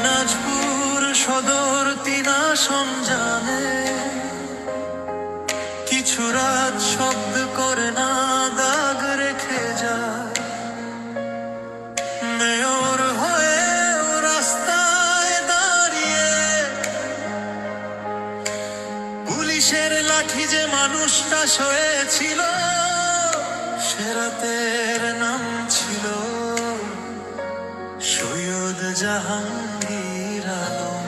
দিনাজপুর সদর তিনা সঞ্জানে কিছু রাত শব্দ করে না দাগ রেখে যায়। মেয়র হয়ে রাস্তায় দাঁড়িয়ে পুলিশের লাঠি যে মানুষটা শোয়েছিল সে জাহাঙ্গীর আলম।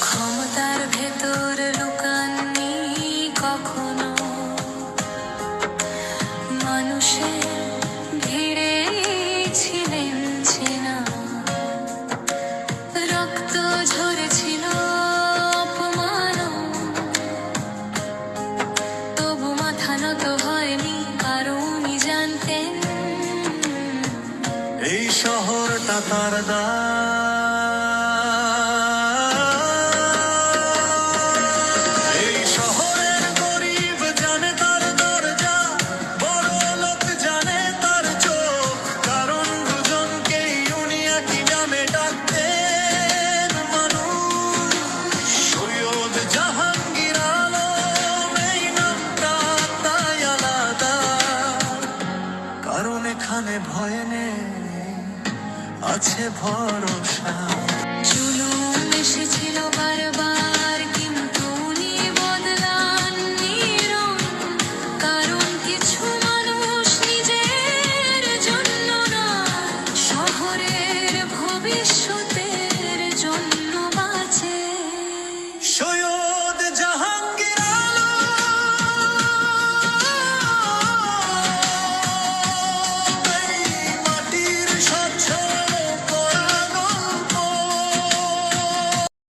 ক্ষমতার ভেতর লুকাননি কখনো। মানুষের এই শহরটা তার এই শহরের গরিব জানে তার দরজা, বড় জানে তার চোখ। কারণ দুজনকেই উনি একই নামে ডাকতেন মানুষ। সৈয়দ জাহাঙ্গীর আলম, এই নামটা তাই আলাদা। ভয় নেই। আছে ভরসা। জুলুম এসেছিল বারবার, কিন্তু উনি বদলাননি কারণ কিছু মানুষ নিজের জন্য না শহরের ভবিষ্যৎ